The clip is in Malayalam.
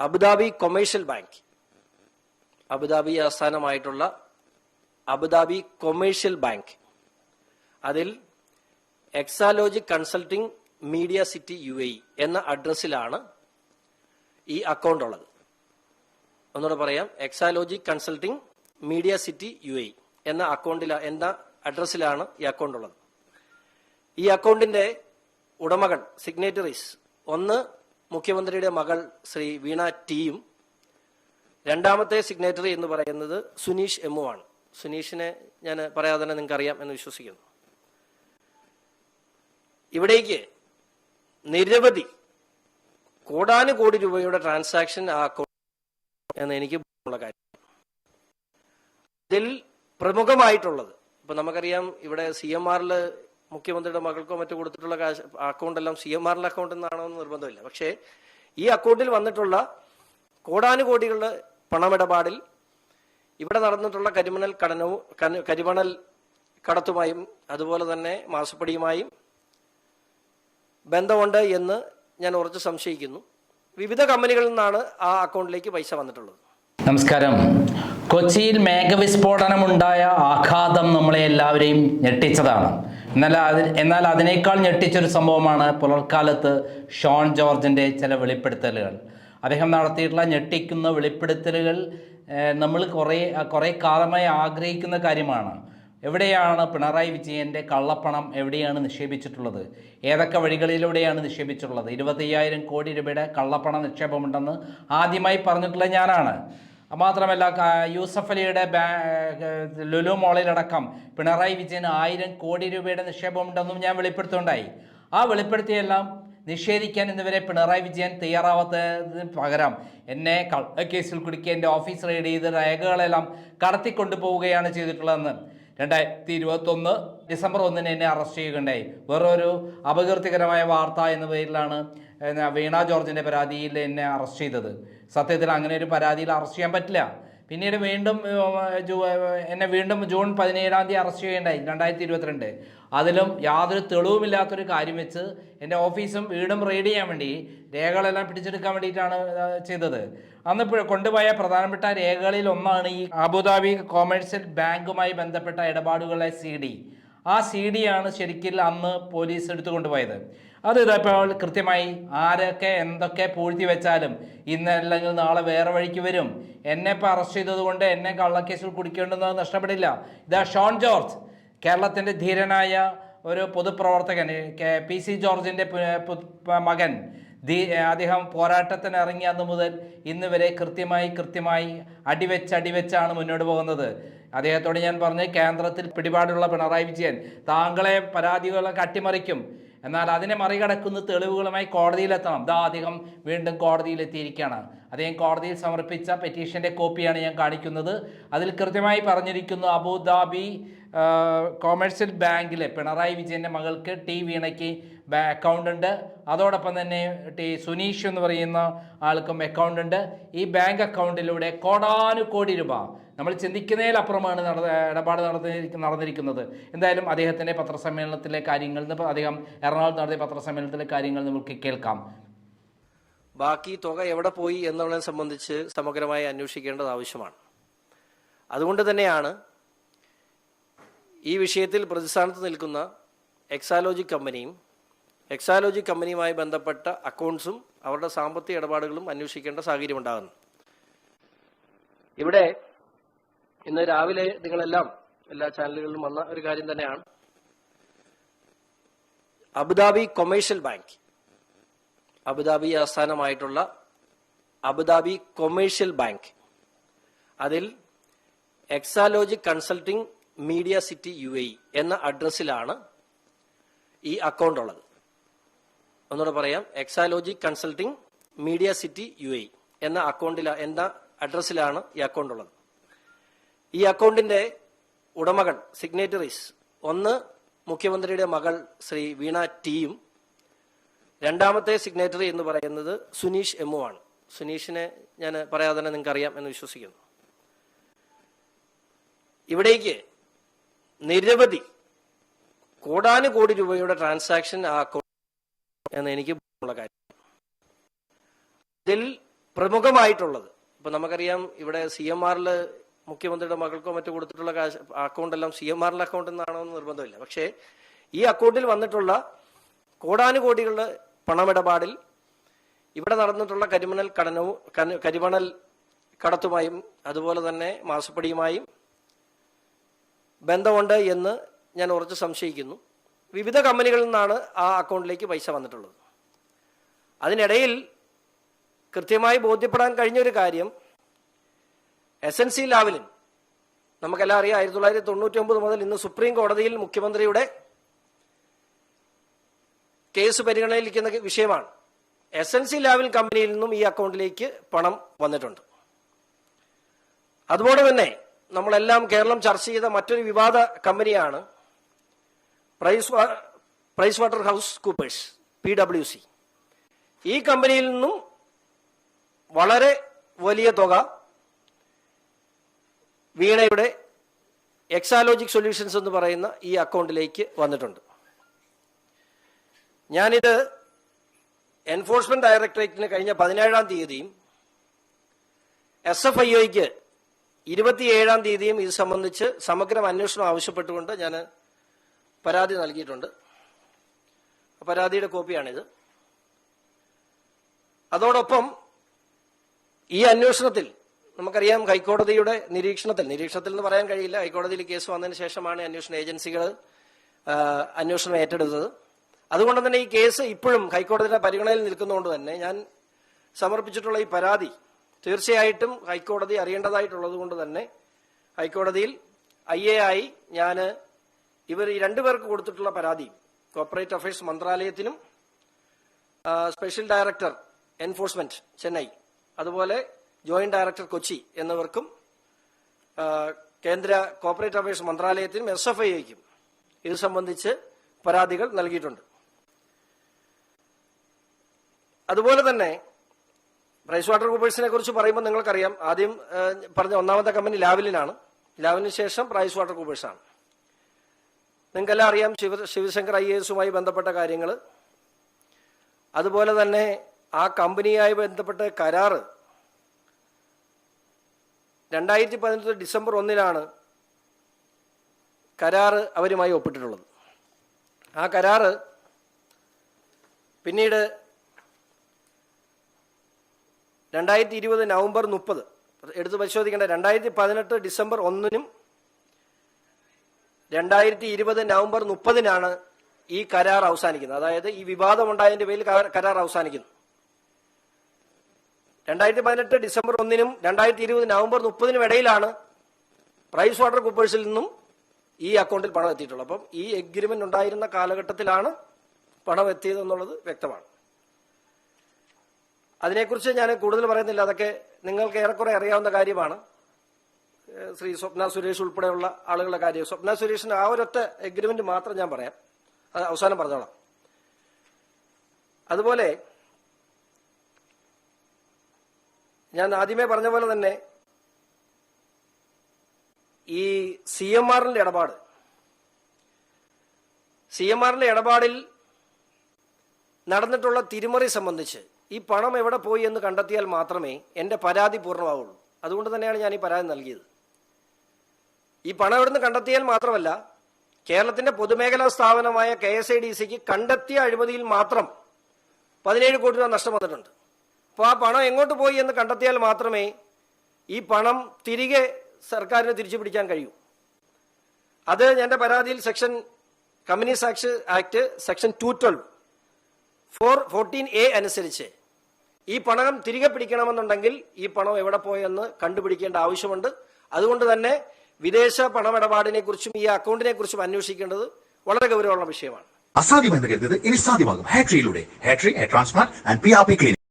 Abu Dhabi commercial bank. Abu Dhabi ആസ്ഥാനമായിട്ടുള്ള Abu Dhabi commercial bank. അതിൽ Exalogic consulting media city U എന്ന അഡ്രസ്സിലാണ് ഈ അക്കൗണ്ട് ഉള്ളത്. ഒന്നുകൂടെ പറയാം. Exalogic consulting media city U എന്ന അക്കൗണ്ടില എന്ന അഡ്രസ്സിലാണ് ഈ അക്കൗണ്ട് ഉള്ളത്. ഈ അക്കൗണ്ടിന്റെ ഉടമകൾ സിഗ്നേറ്ററീസ് ഒന്ന് മുഖ്യമന്ത്രിയുടെ മകൾ ശ്രീ വീണ ടിയും രണ്ടാമത്തെ സിഗ്നേറ്ററി എന്ന് പറയുന്നത് സുനീഷ് എമ്മു ആണ്. സുനീഷിനെ ഞാൻ പറയാതെ തന്നെ നിങ്ങൾക്ക് അറിയാം എന്ന് വിശ്വസിക്കുന്നു. ഇവിടേക്ക് നിരവധി കോടാനുകോടി രൂപയുടെ ട്രാൻസാക്ഷൻ ആ അക്കൗണ്ട് എന്ന് എനിക്ക് ഉള്ള കാര്യം. ഇതിൽ പ്രമുഖമായിട്ടുള്ളത് ഇപ്പൊ നമുക്കറിയാം ഇവിടെ സി എം ആറിൽ മുഖ്യമന്ത്രിയുടെ മകൾക്കോ മറ്റോ കൊടുത്തിട്ടുള്ള കാശ് അക്കൗണ്ടെല്ലാം സി എം ആറിന്റെ അക്കൗണ്ട് എന്നാണോ എന്ന് നിർബന്ധമില്ല. പക്ഷേ ഈ അക്കൗണ്ടിൽ വന്നിട്ടുള്ള കോടാനുകോടികളുടെ പണമിടപാടിൽ ഇവിടെ നടന്നിട്ടുള്ള കരിമണൽ കടനവും കരിമണൽ കടത്തുമായും അതുപോലെ തന്നെ മാസപ്പടിയുമായും ബന്ധമുണ്ട് എന്ന് ഞാൻ ഉറച്ച് സംശയിക്കുന്നു. വിവിധ കമ്പനികളിൽ നിന്നാണ് ആ അക്കൗണ്ടിലേക്ക് പൈസ വന്നിട്ടുള്ളത്. നമസ്കാരം. കൊച്ചിയിൽ മേഘവിസ്ഫോടനമുണ്ടായ ആഘാതം നമ്മളെ എല്ലാവരെയും ഞെട്ടിച്ചതാണ്. എന്നാൽ അതിൽ എന്നാൽ അതിനേക്കാൾ ഞെട്ടിച്ചൊരു സംഭവമാണ് പുലർക്കാലത്ത് ഷോൺ ജോർജിന്റെ ചില വെളിപ്പെടുത്തലുകൾ. അദ്ദേഹം നടത്തിയിട്ടുള്ള ഞെട്ടിക്കുന്ന വെളിപ്പെടുത്തലുകൾ നമ്മൾ കുറേ കുറേ കാലമായി ആഗ്രഹിക്കുന്ന കാര്യമാണ്. എവിടെയാണ് പിണറായി വിജയന്റെ കള്ളപ്പണം എവിടെയാണ് നിക്ഷേപിച്ചിട്ടുള്ളത്? ഏതൊക്കെ വഴികളിലൂടെയാണ് നിക്ഷേപിച്ചിട്ടുള്ളത്? ഇരുപത്തയ്യായിരം കോടി രൂപയുടെ കള്ളപ്പണ നിക്ഷേപമുണ്ടെന്ന് ആദ്യമായി പറഞ്ഞിട്ടുള്ള ഞാനാണ്. മാത്രമല്ല യൂസഫ് അലിയുടെ ലുലു മോളിലടക്കം പിണറായി വിജയന് ആയിരം കോടി രൂപയുടെ നിക്ഷേപമുണ്ടെന്നും ഞാൻ വെളിപ്പെടുത്തുണ്ടായി ആ വെളിപ്പെടുത്തിയെല്ലാം നിഷേധിക്കാൻ ഇന്നുവരെ പിണറായി വിജയൻ തയ്യാറാവാത്തതിന് പകരം എന്നെ കള്ളക്കേസിൽ കുടുക്കി എന്റെ ഓഫീസ് റെയ്ഡ് ചെയ്ത് രേഖകളെല്ലാം കടത്തിക്കൊണ്ടു പോവുകയാണ് ചെയ്തിട്ടുള്ളതെന്ന്. രണ്ടായിരത്തി ഇരുപത്തൊന്ന് ഡിസംബർ ഒന്നിന് എന്നെ അറസ്റ്റ് ചെയ്യുകയുണ്ടായി. വേറൊരു അപകീർത്തികരമായ വാർത്ത എന്ന പേരിലാണ് വീണ ജോർജിന്റെ പരാതിയിൽ എന്നെ അറസ്റ്റ് ചെയ്തത്. സത്യത്തിൽ അങ്ങനെ ഒരു പരാതിയിൽ അറസ്റ്റ് ചെയ്യാൻ പറ്റില്ല. പിന്നീട് വീണ്ടും എന്നെ വീണ്ടും ജൂൺ പതിനേഴാം തീയതി അറസ്റ്റ് ചെയ്യേണ്ടായി രണ്ടായിരത്തി ഇരുപത്തിരണ്ട് അതിലും യാതൊരു തെളിവുമില്ലാത്തൊരു കാര്യം വെച്ച് എന്റെ ഓഫീസും വീടും റെയ്ഡ് ചെയ്യാൻ വേണ്ടി രേഖകളെല്ലാം പിടിച്ചെടുക്കാൻ വേണ്ടിയിട്ടാണ് ചെയ്തത്. അന്ന് കൊണ്ടുപോയ പ്രധാനപ്പെട്ട രേഖകളിൽ ഒന്നാണ് ഈ അബുദാബി കൊമേഴ്സ്യൽ ബാങ്കുമായി ബന്ധപ്പെട്ട ഇടപാടുകളെ സി ഡി. ആ സി ഡി ആണ് ശരിക്കും അന്ന് പോലീസ് എടുത്തു കൊണ്ടുപോയത് അത് ഇതപ്പോൾ കൃത്യമായി ആരൊക്കെ എന്തൊക്കെ പൂഴ്ത്തി വെച്ചാലും ഇന്ന് അല്ലെങ്കിൽ നാളെ വേറെ വഴിക്ക് വരും. എന്നെ ഇപ്പോൾ അറസ്റ്റ് ചെയ്തതുകൊണ്ട് എന്നെ കള്ളക്കേസിൽ കുടിക്കേണ്ടെന്ന് നഷ്ടപ്പെടില്ല. ഇതാ ഷോൺ ജോർജ് കേരളത്തിന്റെ ധീരനായ ഒരു പൊതുപ്രവർത്തകൻ പി സി ജോർജിന്റെ മകൻ. ധീ അദ്ദേഹം പോരാട്ടത്തിന് ഇറങ്ങിയ അന്ന് മുതൽ ഇന്ന് വരെ കൃത്യമായി കൃത്യമായി അടിവെച്ച് അടിവെച്ചാണ് മുന്നോട്ട് പോകുന്നത്. അദ്ദേഹത്തോട് ഞാൻ പറഞ്ഞ് കേന്ദ്രത്തിൽ പിടിപാടുള്ള പിണറായി വിജയൻ താങ്കളെ പരാതികളൊക്കെ അട്ടിമറിക്കും. എന്നാൽ അതിനെ മറികടക്കുന്ന തെളിവുകളുമായി കോടതിയിലെത്തണം. ദാ അദ്ദേഹം വീണ്ടും കോടതിയിലെത്തിയിരിക്കുകയാണ്. അദ്ദേഹം കോടതിയിൽ സമർപ്പിച്ച പെറ്റീഷന്റെ കോപ്പിയാണ് ഞാൻ കാണിക്കുന്നത്. അതിൽ കൃത്യമായി പറഞ്ഞിരിക്കുന്നു അബുദാബി കോമേഴ്സ്യൽ ബാങ്കിലെ പിണറായി വിജയന്റെ മകൾക്ക് ടി വീണയ്ക്ക് അക്കൗണ്ട് ഉണ്ട്. അതോടൊപ്പം തന്നെ ടി സുനീഷ് എന്ന് പറയുന്ന ആൾക്കും അക്കൗണ്ട് ഉണ്ട്. ഈ ബാങ്ക് അക്കൗണ്ടിലൂടെ കോടാനുകോടി രൂപ നമ്മൾ ചിന്തിക്കുന്നതിലപ്പുറമാണ് നട ഇടപാട് നടന്നിരിക്കുന്ന നടന്നിരിക്കുന്നത്. എന്തായാലും അദ്ദേഹത്തിന്റെ പത്രസമ്മേളനത്തിലെ കാര്യങ്ങൾ അദ്ദേഹം എറണാകുളത്ത് നടത്തിയ പത്രസമ്മേളനത്തിലെ കാര്യങ്ങൾ നമുക്ക് കേൾക്കാം. ബാക്കി തുക എവിടെ പോയി എന്നുള്ളതിനെ സംബന്ധിച്ച് സമഗ്രമായി അന്വേഷിക്കേണ്ടത് ആവശ്യമാണ്. അതുകൊണ്ട് തന്നെയാണ് ഈ വിഷയത്തിൽ പ്രതിസ്ഥാനത്ത് നിൽക്കുന്ന എക്സാലോജി കമ്പനിയും എക്സാലോജി കമ്പനിയുമായി ബന്ധപ്പെട്ട അക്കൗണ്ട്സും അവരുടെ സാമ്പത്തിക ഇടപാടുകളും അന്വേഷിക്കേണ്ട സാഹചര്യം ഉണ്ടാകുന്നു. ഇവിടെ ഇന്ന് രാവിലെ നിങ്ങളെല്ലാം എല്ലാ ചാനലുകളിലും വന്ന ഒരു കാര്യം തന്നെയാണ്. Abu Dhabi commercial bank. Abu Dhabi ആസ്ഥാനമായിട്ടുള്ള Abu Dhabi commercial bank. അതിൽ Exalogic consulting media city U എന്ന അഡ്രസ്സിലാണ് ഈ അക്കൗണ്ട് ഉള്ളത്. ഒന്നുകൂടെ പറയാം. Exalogic consulting media city U എന്ന അക്കൗണ്ടില എന്ന അഡ്രസ്സിലാണ് ഈ അക്കൗണ്ട് ഉള്ളത്. ഈ അക്കൗണ്ടിന്റെ ഉടമകൾ സിഗ്നേറ്ററീസ് ഒന്ന് മുഖ്യമന്ത്രിയുടെ മകൾ ശ്രീ വീണ ടിയും രണ്ടാമത്തെ സിഗ്നേറ്ററി എന്ന് പറയുന്നത് സുനീഷ് എമ്മു ആണ്. സുനീഷിനെ ഞാൻ പറയാതെ തന്നെ നിങ്ങൾക്ക് അറിയാം എന്ന് വിശ്വസിക്കുന്നു. ഇവിടേക്ക് നിരവധി കോടാനുകോടി രൂപയുടെ ട്രാൻസാക്ഷൻ ആ അക്കൗണ്ട് എന്ന് എനിക്ക് കാര്യം. ഇതിൽ പ്രമുഖമായിട്ടുള്ളത് ഇപ്പൊ നമുക്കറിയാം ഇവിടെ സി എം ആറിൽ മുഖ്യമന്ത്രിയുടെ മകൾക്കോ മറ്റോ കൊടുത്തിട്ടുള്ള കാശ് അക്കൗണ്ട് എല്ലാം സി എം ആറിലെ അക്കൗണ്ട് എന്നാണോ എന്ന് നിർബന്ധമില്ല. പക്ഷേ ഈ അക്കൗണ്ടിൽ വന്നിട്ടുള്ള കോടാനുകോടികളുടെ പണമിടപാടിൽ ഇവിടെ നടന്നിട്ടുള്ള കരിമണൽ കടനവും കരിമണൽ കടത്തുമായും അതുപോലെ തന്നെ മാസപ്പടിയുമായും ബന്ധമുണ്ട് എന്ന് ഞാൻ ഉറച്ച് സംശയിക്കുന്നു. വിവിധ കമ്പനികളിൽ നിന്നാണ് ആ അക്കൗണ്ടിലേക്ക് പൈസ വന്നിട്ടുള്ളത്. അതിനിടയിൽ കൃത്യമായി ബോധ്യപ്പെടാൻ കഴിഞ്ഞ ഒരു കാര്യം എസ് എൻ സി ലാവലിൻ നമുക്കെല്ലാം അറിയാം ആയിരത്തി തൊള്ളായിരത്തി തൊണ്ണൂറ്റി ഒമ്പത് മുതൽ ഇന്ന് സുപ്രീം കോടതിയിൽ മുഖ്യമന്ത്രിയുടെ കേസ് പരിഗണനയിലിരിക്കുന്ന വിഷയമാണ്. എസ് എൻ സി ലാവൽ കമ്പനിയിൽ നിന്നും ഈ അക്കൗണ്ടിലേക്ക് പണം വന്നിട്ടുണ്ട്. അതുപോലെ തന്നെ നമ്മളെല്ലാം കേരളം ചർച്ച ചെയ്ത മറ്റൊരു വിവാദ കമ്പനിയാണ് price Price Waterhouse Coopers P W C. ഈ കമ്പനിയിൽ നിന്നും വളരെ വലിയ തുക വീണയുടെ എക്സാലോജിക് സൊല്യൂഷൻസ് എന്ന് പറയുന്ന ഈ അക്കൗണ്ടിലേക്ക് വന്നിട്ടുണ്ട്. ഞാനിത് എൻഫോഴ്സ്മെന്റ് ഡയറക്ടറേറ്റിന് കഴിഞ്ഞ പതിനേഴാം തീയതിയും എസ് എഫ് ഐ ഒയ്ക്ക് ഇരുപത്തിയേഴാം തീയതിയും ഇത് സംബന്ധിച്ച് സമഗ്ര അന്വേഷണം ആവശ്യപ്പെട്ടുകൊണ്ട് ഞാൻ പരാതി നൽകിയിട്ടുണ്ട്. പരാതിയുടെ കോപ്പിയാണിത്. അതോടൊപ്പം ഈ അന്വേഷണത്തിൽ നമുക്കറിയാം ഹൈക്കോടതിയുടെ നിരീക്ഷണത്തിൽ നിരീക്ഷണത്തിൽ എന്ന് പറയാൻ കഴിയില്ല ഹൈക്കോടതിയിൽ കേസ് വന്നതിന് ശേഷമാണ് അന്വേഷണ ഏജൻസികൾ അന്വേഷണം ഏറ്റെടുത്തത്. അതുകൊണ്ട് തന്നെ ഈ കേസ് ഇപ്പോഴും ഹൈക്കോടതിയുടെ പരിഗണനയിൽ നിൽക്കുന്നതുകൊണ്ട് തന്നെ ഞാൻ സമർപ്പിച്ചിട്ടുള്ള ഈ പരാതി തീർച്ചയായിട്ടും ഹൈക്കോടതി അറിയേണ്ടതായിട്ടുള്ളത് കൊണ്ട് തന്നെ ഹൈക്കോടതിയിൽ ഐ എ ആയി ഞാൻ ഇവർ ഈ രണ്ടുപേർക്ക് കൊടുത്തിട്ടുള്ള പരാതി കോർപ്പറേറ്റ് അഫയേഴ്സ് മന്ത്രാലയത്തിനും സ്പെഷ്യൽ ഡയറക്ടർ എൻഫോഴ്സ്മെന്റ് ചെന്നൈ അതുപോലെ ജോയിന്റ് ഡയറക്ടർ കൊച്ചി എന്നിവർക്കും കേന്ദ്ര കോർപ്പറേറ്റ് അഫയേഴ്സ് മന്ത്രാലയത്തിനും എസ് എഫ് ഐക്കും ഇത് സംബന്ധിച്ച് പരാതികൾ നൽകിയിട്ടുണ്ട്. അതുപോലെ തന്നെ പ്രൈസ് വാട്ടർ കൂപ്പേഴ്സിനെ കുറിച്ച് പറയുമ്പോൾ നിങ്ങൾക്കറിയാം ആദ്യം പറഞ്ഞ ഒന്നാമത്തെ കമ്പനി ലാവലിനാണ്. ലാവലിന് ശേഷം പ്രൈസ് വാട്ടർ കൂപ്പേഴ്സാണ്. നിങ്ങൾക്കെല്ലാം അറിയാം ശിവ ശിവശങ്കർ ഐ എസുമായി ബന്ധപ്പെട്ട കാര്യങ്ങൾ അതുപോലെ തന്നെ ആ കമ്പനിയുമായി ബന്ധപ്പെട്ട കരാറ് രണ്ടായിരത്തി പതിനെട്ട് ഡിസംബർ ഒന്നിനാണ് കരാറ് അവരുമായി ഒപ്പിട്ടിട്ടുള്ളത്. ആ കരാറ് പിന്നീട് രണ്ടായിരത്തി ഇരുപത് നവംബർ മുപ്പത്. എടുത്ത് പരിശോധിക്കേണ്ട രണ്ടായിരത്തി പതിനെട്ട് ഡിസംബർ ഒന്നിനും രണ്ടായിരത്തി ഇരുപത് നവംബർ മുപ്പതിനാണ് ഈ കരാർ അവസാനിക്കുന്നത്. അതായത് ഈ വിവാദം ഉണ്ടായതിന്റെ പേരിൽ കരാർ- കരാർ അവസാനിക്കുന്നു. രണ്ടായിരത്തി പതിനെട്ട് ഡിസംബർ ഒന്നിനും രണ്ടായിരത്തി ഇരുപത് നവംബർ മുപ്പതിനും ഇടയിലാണ് പ്രൈസ് വാട്ടർ കുപ്പേഴ്സിൽ നിന്നും ഈ അക്കൗണ്ടിൽ പണം എത്തിയിട്ടുള്ളത്. അപ്പം ഈ എഗ്രിമെന്റ് ഉണ്ടായിരുന്ന കാലഘട്ടത്തിലാണ് പണം എത്തിയതെന്നുള്ളത് വ്യക്തമാണ്. അതിനെക്കുറിച്ച് ഞാൻ കൂടുതൽ പറയുന്നില്ല. അതൊക്കെ നിങ്ങൾക്ക് ഏറെക്കുറെ അറിയാവുന്ന കാര്യമാണ്. ശ്രീ സ്വപ്ന സുരേഷ് ഉൾപ്പെടെയുള്ള ആളുകളുടെ കാര്യം. സ്വപ്ന സുരേഷിന്റെ ആ ഒരൊറ്റ എഗ്രിമെന്റ് മാത്രം ഞാൻ പറയാം. അത് അവസാനം പറഞ്ഞോളാം. അതുപോലെ ഞാൻ ആദ്യമേ പറഞ്ഞ പോലെ തന്നെ ഈ സി എം ആറിന്റെ ഇടപാട്. സി എം ആറിന്റെ ഇടപാടിൽ നടന്നിട്ടുള്ള തിരിമറി സംബന്ധിച്ച് ഈ പണം എവിടെ പോയി എന്ന് കണ്ടെത്തിയാൽ മാത്രമേ എന്റെ പരാതി പൂർണമാവുള്ളൂ. അതുകൊണ്ട് തന്നെയാണ് ഞാൻ ഈ പരാതി നൽകിയത്. ഈ പണം എവിടുന്ന് കണ്ടെത്തിയാൽ മാത്രമല്ല കേരളത്തിന്റെ പൊതുമേഖലാ സ്ഥാപനമായ കെ എസ് ഐ ഡി സിക്ക് കണ്ടെത്തിയ അഴിമതിയിൽ മാത്രം പതിനേഴ് കോടി രൂപ നഷ്ടം വന്നിട്ടുണ്ട്. അപ്പോൾ ആ പണം എങ്ങോട്ട് പോയി എന്ന് കണ്ടെത്തിയാൽ മാത്രമേ ഈ പണം തിരികെ സർക്കാരിന് തിരിച്ചു പിടിക്കാൻ കഴിയൂ. അത് എന്റെ പരാതിയിൽ section companies act act section two twelve four fourteen A അനുസരിച്ച് ഈ പണം തിരികെ പിടിക്കണമെന്നുണ്ടെങ്കിൽ ഈ പണം എവിടെ പോയെന്ന് കണ്ടുപിടിക്കേണ്ട ആവശ്യമുണ്ട്. അതുകൊണ്ട് തന്നെ വിദേശ പണമിടപാടിനെ കുറിച്ചും ഈ അക്കൗണ്ടിനെ കുറിച്ചും അന്വേഷിക്കേണ്ടത് വളരെ ഗൗരവമുള്ള വിഷയമാണ്. അസാധ്യമെന്ന് കരുതുന്നത് ഇനി സാധ്യമാകും. ഹാട്രിയിലൂടെ ഹാട്രി transplant and P R P clinic